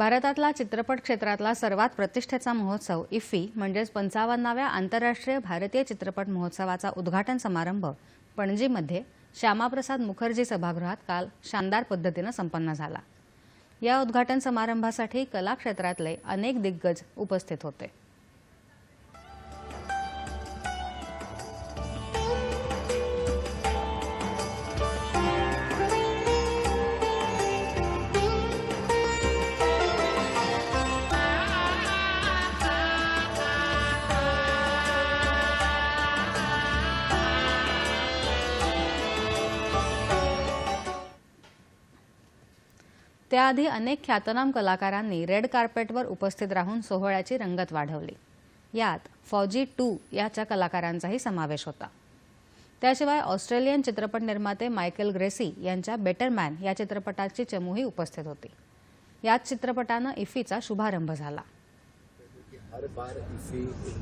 भारतातला चित्रपट क्षेत्रातला सर्वात प्रतिष्ठेचा महोत्सव इफ्फी म्हणजेच पंचावन्नाव्या आंतरराष्ट्रीय भारतीय चित्रपट महोत्सवाचा उद्घाटन समारंभ पणजीमध्ये श्यामाप्रसाद मुखर्जी सभागृहात काल शानदार पद्धतीनं संपन्न झाला. या उद्घाटन समारंभासाठी कला क्षेत्रातले अनेक दिग्गज उपस्थित होते. त्याआधी अनेक ख्यातनाम कलाकारांनी रेड कार्पेटवर उपस्थित राहून सोहळ्याची रंगत वाढवली. यात फौजी टू याच्या कलाकारांचाही समावेश होता. त्याशिवाय ऑस्ट्रेलियन चित्रपट निर्माते मायकेल ग्रेसी यांच्या बेटर मॅन या चित्रपटाची चमूही उपस्थित होती. याच चित्रपटानं इफ्फीचा शुभारंभ झाला. हर बार इसी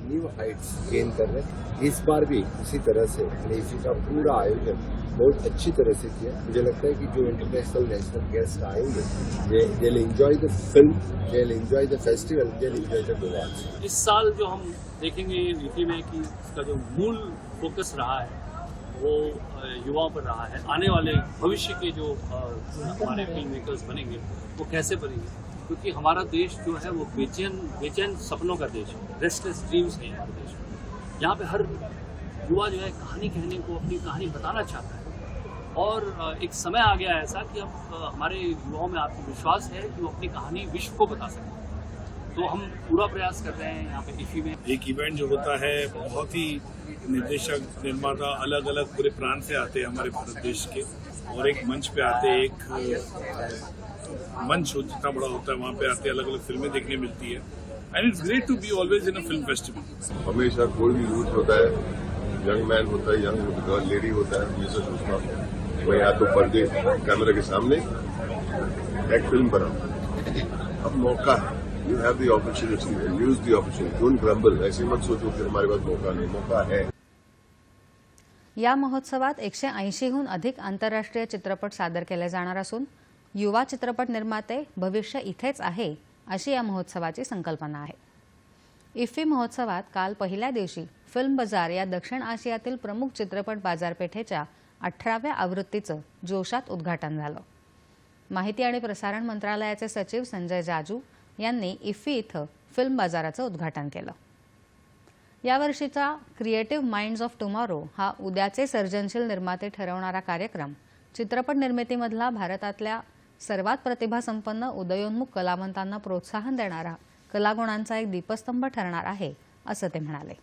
न्यू हाइट्स गेन कर रहे हैं इस बार भी इसी तरह से इसी का पूरा आयोजन बहुत अच्छी तरह से किया। मुझे लगता है कि जो इंटरनेशनल नेशनल गेस्ट आएँगे they enjoy the film they enjoy the festival they enjoy the Goa's इस साल जो हम देखेंगे यूपी में कि इसका जो मूल फोकस रहा है, वो युवाओं पर रहा है। आने वाले भविष्य के जो हमारे फ़िल्म मेकर्स बनेंगे, वो कैसे बनेंगे? क्योंकि हमारा देश जो है वो बेचैन बेचैन सपनों का देश है रेस्टलेस ड्रीम्स है हमारा देश। यहाँ पे हर युवा जो है कहानी कहने को, अपनी कहानी बताना चाहता है। और एक समय आ गया ऐसा कि अब हमारे युवाओं में आत्मविश्वास है कि वो अपनी कहानी विश्व को बता सकें। तो हम पूरा प्रयास कर रहे हैं यहाँ पे इफी में। एक इवेंट जो होता है, बहुत ही निर्देशक, निर्माता अलग अलग पूरे प्रांत से आते हैं हमारे भारत देश के। और एक मंच पे आते, एक मंच जितना बड़ा होता है, वहाँ पे आते अलग अलग फ़िल्में देखने मिलती है। And it's great to be always in a film festival हमेशा कोई भी यूथ होता है यंग मैन होता है यंग गर्ल लेडी होता है हमेशा सोचना मैं या तो पर्दे, कैमरे के सामने एक फ़िल्म बनाऊँ अब मौका है। You have the opportunity use the opportunity don't grumble ऐसे मत सोचो कि हमारे पास मौका नहीं मौका है। या महोत्सवात एकशे ऐंशीहून अधिक आंतरराष्ट्रीय चित्रपट सादर केले जाणार असून युवा चित्रपट निर्माते भविष्य इथेच आहे अशी या महोत्सवाची संकल्पना आहे. इफ्फी महोत्सवात काल पहिल्या दिवशी फिल्म बाजार या दक्षिण आशियातील प्रमुख चित्रपट बाजारपेठेच्या अठराव्या आवृत्तीचं जोशात उद्घाटन झालं. माहिती आणि प्रसारण मंत्रालयाचे सचिव संजय जाजू यांनी इफ्फी इथं फिल्म बाजाराचं उद्घाटन केलं. यावर्षीचा क्रिएटिव्ह माइंड्स ऑफ टुमॉरो हा उद्याचे सर्जनशील निर्माते ठरवणारा कार्यक्रम. चित्रपट निर्मितीमधला भारतातल्या सर्वात प्रतिभासंपन्न उदयोन्मुख कलावंतांना प्रोत्साहन देणारा कलागुणांचा एक दीपस्तंभ ठरणार आहे असं ते म्हणाले.